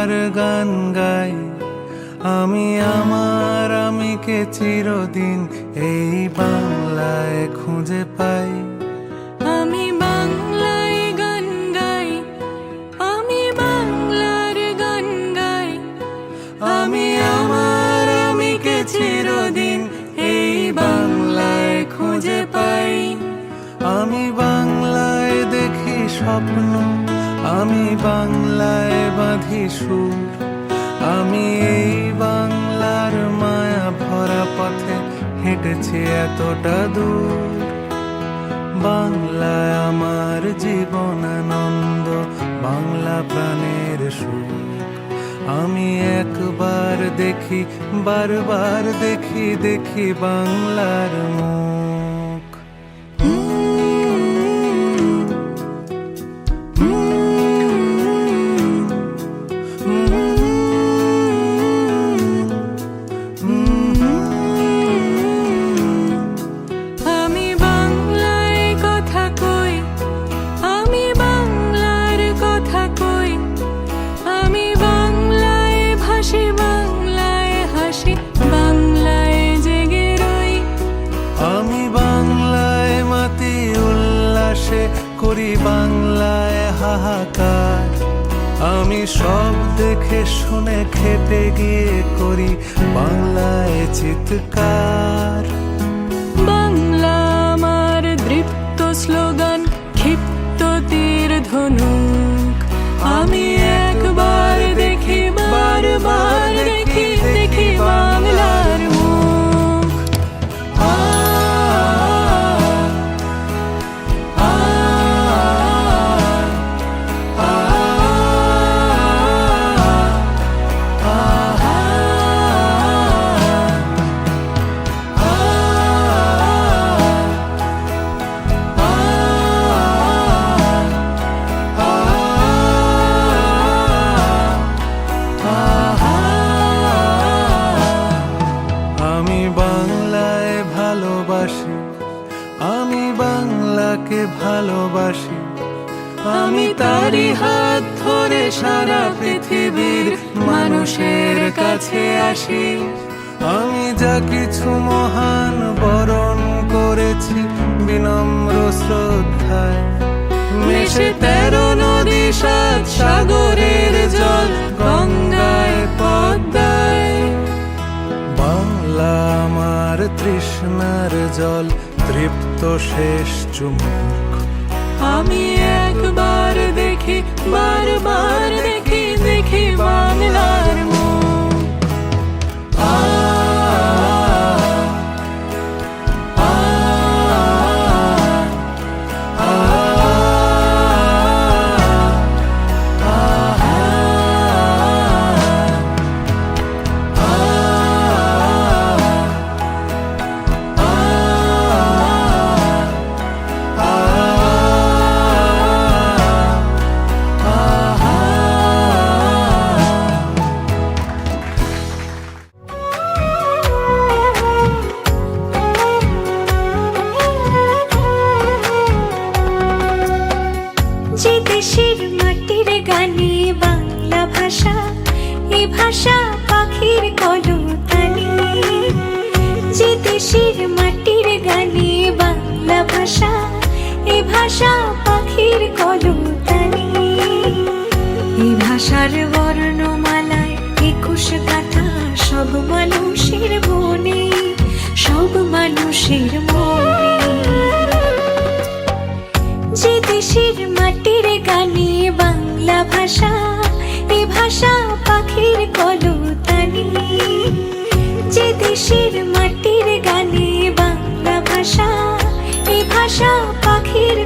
বাংলার গান গাই। আমি আমার আমিকে চিরদিন এই বাংলায় খুঁজে পাই। আমি বাংলায় গান গাই। আমি বাংলার গান গাই। আমি আমার আমিকে চিরদিন এই বাংলায় খুঁজে পাই। আমি বাংলায় দেখি স্বপ্ন। আমি বাংলায় বাঁধি সুর, আমি এই বাংলার মায়া ভরা পথে হেঁটেছি এতটা দূর। বাংলায় আমার জীবন আনন্দ, বাংলা প্রাণের সুর। আমি একবার দেখি, বারবার দেখি দেখি বাংলার মুখ করি বাংলায় হাহাকার। আমি সব দেখে শুনে খেতে গিয়ে করি বাংলায় চিৎকার। ভালোবাসি। আমি তারই হাত ধরে সারা পৃথিবীর মানুষের কাছে আসি। আমি যা কিছু মহান বরণ করেছি বিনম্র শ্রদ্ধায়। মেশে তেরো নদী সাত সাগরের জল গঙ্গায় পদ্মায়। বাংলা আমার তৃষ্ণার জল তৃপ্ত শেষ চুমুক। আমি একবার দেখি বারবার দেখি দেখি বাংলার ভাষা পাখির কলতানি যে দেশের মাটির গানে বাংলা ভাষা, এ ভাষা পাখির কলতানি এ ভাষার বর্ণমালায় একুশ গাথা সব মানুষের মনে, সব মানুষের মনে। যে দেশের মাটির গানে বাংলা ভাষা, এ ভাষা পাখি পাখির